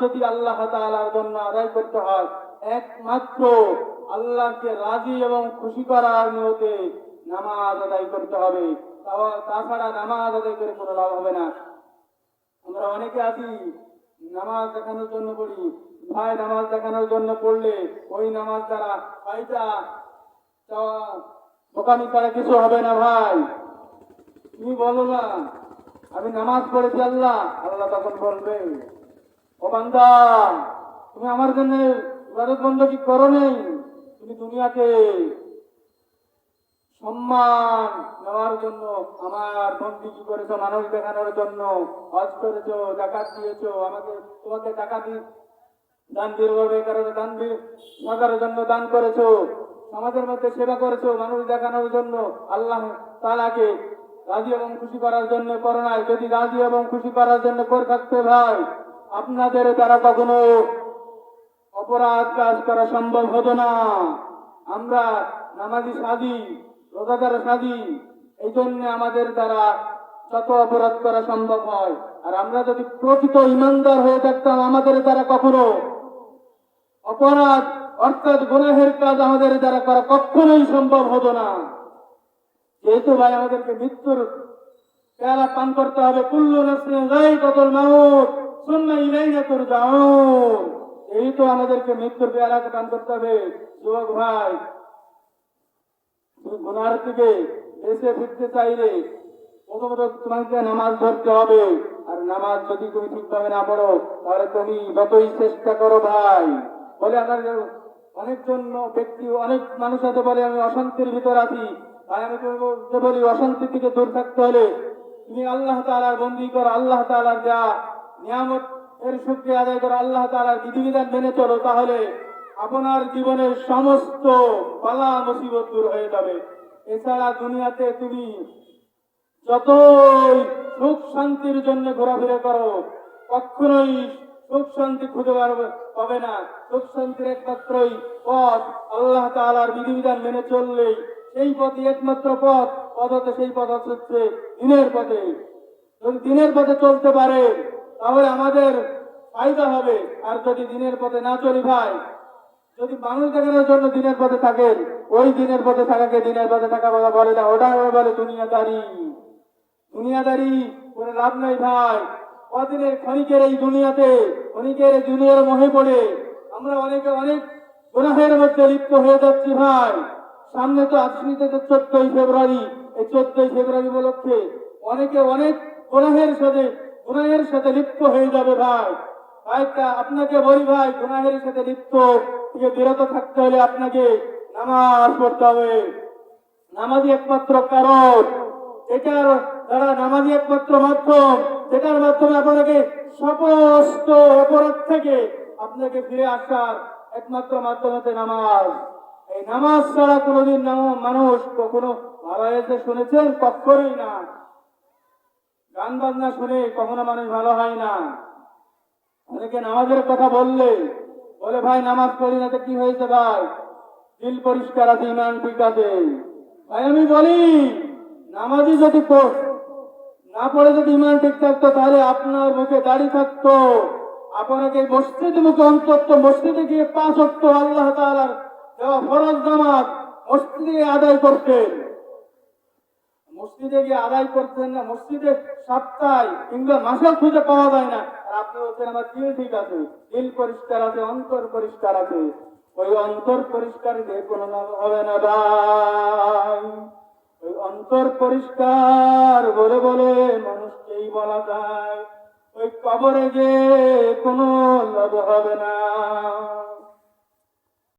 যদি আল্লাহ তাআলার জন্য আদায় করতে হয়, একমাত্র আল্লাহকে রাজি এবং খুশি করার নিয়তে নামাজ আদায় করতে হবে। তাছাড়া নামাজ আদায় করে কোনো লাভ হবে না। আমরা অনেকে আছি, নামাজ দেখানোর জন্য পড়ি। ভাই, নামাজ দেখানোর জন্য পড়লে ওই নামাজ দ্বারা ভাইটা বোকামি ছাড়া কিছু হবে না ভাই। তুমি বলো না, আমি নামাজ পড়েছি আল্লাহ আল্লাহ তখন বলবে। ও বান্দা, তুমি আমার জন্য ইবাদত বন্ধ কি করো নেই? তুমি দুনিয়াতে সম্মান নেওয়ার জন্য, আমার বন্দি কি করেছ, মানুষ দেখানোর জন্য, হজ করেছ, জাকাত দিয়েছ, আমাকে তোমাকে টাকা দি দান দিয়ে কারণে দান দিয়ে জন্য দান করেছ, সমাজের মধ্যে সেবা করেছ, মানুষ দেখানোর জন্য, আল্লাহ তালাকে রাজি এবং খুশি করার জন্য করো নাই। যদি রাজি এবং খুশি করার জন্য করে থাকতে ভাই আপনাদের দ্বারা কখনো অপরাধ কাজ করা সম্ভব হতো না। আমরা নামাজি সাজি, রোজাদার সাজি এই জন্য আমাদের দ্বারা যত অপরাধ করা সম্ভব হয়। আর আমরা যদি প্রকৃত ইমানদার হয়ে থাকতাম, আমাদের দ্বারা কখনো অপরাধ অর্থাৎ গুনাহের কাজ আমাদের দ্বারা করা কখনোই সম্ভব হতো না। যেহেতু ভাই, আমাদেরকে মৃত্যুর পেয়ালা পান করতে হবে। কুল্লু নাসরিন মাউত। সুম্মা ইলাইনা তুরজাউন এই তো আমাদেরকে মৃত্যুর পেয়ালাকে করতে হবে। যুবক ভাই গুনার থেকে এসে ফিরতে চাইলে তোমাকে নামাজ ধরতে হবে। আর নামাজ যদি তুমি ঠিকভাবে না পড়ো, তাহলে তুমি যতই চেষ্টা করো ভাই। বলে আমার অনেকজন ব্যক্তি, অনেক মানুষ হতে বলে আমি অশান্তির ভিতর আছি। তাই আমি বলি অশান্তি থেকে দূর থাকতে হলে তুমি আল্লাহ তাআলার বন্দি করো, আল্লাহ তাআলার যা নিয়ামত এর শুক্রিয়া আদায় করে আল্লাহ তাআলার বিধিবিধান মেনে চলো, তাহলে আপনার জীবনের সমস্ত পালা মুসিবত দূর হয়ে যাবে। এছাড়া দুনিয়াতে তুমি যতই সুখ শান্তির জন্য ঘোরাফেরা করো, কখনোই সুখ শান্তি খুঁজে পাবে না। সুখ শান্তির একমাত্রই পথ আল্লাহ তাআলার বিধিবিধান মেনে চললেই সেই পথই একমাত্র পথ। পথ সেই পথ হচ্ছে দিনের পথে। যদি দিনের পথে চলতে পারে তাহলে আমাদের ফায়দা হবে। আর যদি দিনের পথে না চলি ভাই, যদি মানুষ দেখানোর জন্য দিনের পথে থাকেন ওই দিনের পথে থাকাকে দিনের পথে থাকা বলা বলে না ওটা বলে দুনিয়াদারি। দুনিয়াদারি করে লাভ নাই ভাই। কদিনের ক্ষণিকের এই দুনিয়াতে এই দুনিয়ার মোহে পড়ে আমরা অনেকে অনেক গুনাহের মধ্যে লিপ্ত হয়ে যাচ্ছি ভাই। সামনে তো আসছে তো চোদ্দই ফেব্রুয়ারি, এই চোদ্দই ফেব্রুয়ারি উপলক্ষে অনেকে অনেক গুনাহের সাথে গুনাহের সাথে লিপ্ত হয়ে যাবে ভাই। ভাইটা আপনাকে বলি ভাই, গুনাহের সাথে লিপ্ত থেকে বিরত থাকতে হলে আপনাকে নামাজ পড়তে হবে। নামাজি একমাত্র কারণ। এটার দ্বারা নামাজি একমাত্র মাধ্যম, যেটার মাধ্যমে আপনাকে সমস্ত অপরাধ থেকে আপনাকে ফিরে আসার একমাত্র মাধ্যম হচ্ছে নামাজ। এই নামাজ ছাড়া কোনোদিন মানুষ কখনো ভালো শুনেছেন? কখনোই না। গান বাজনা শুনে কখনো মানুষ ভালো হয় না। অনেকে নামাজের কথা বললে, বলে, ভাই, নামাজ পড়ি না তো কি হয়েছে ভাই? দিল পরিষ্কার আছে, ইমান ঠিক আছে। ভাই, আমি বলি নামাজি যদি না পড়ে যদি ইমান ঠিক থাকতো, তাহলে আপনার মুখে দাড়ি থাকতো। আপনাকে মসজিদ মুখে অন্তত মসজিদে গিয়ে পাঁচ অক্ট আল্লাহ তাআলার দেওয়া ফরজ নামাজ মসজিদে আদায় করতেন। মসজিদে গিয়ে আদায় করতেন না, মসজিদে সপ্তাহে কিংবা মাসেও খুঁজে পাওয়া যায় না। আর আপনি বলছেন, আমার দিল ঠিক আছে, দিল পরিষ্কার আছে, অন্তর পরিষ্কার আছে। ওই অন্তর পরিষ্কার দিয়ে কোনো লাভ হবে না ভাই। ওই অন্তর পরিষ্কার বলে বলে মানুষকেই বলা যায়। ওই কবরে গিয়ে কোনো লাভ হবে না।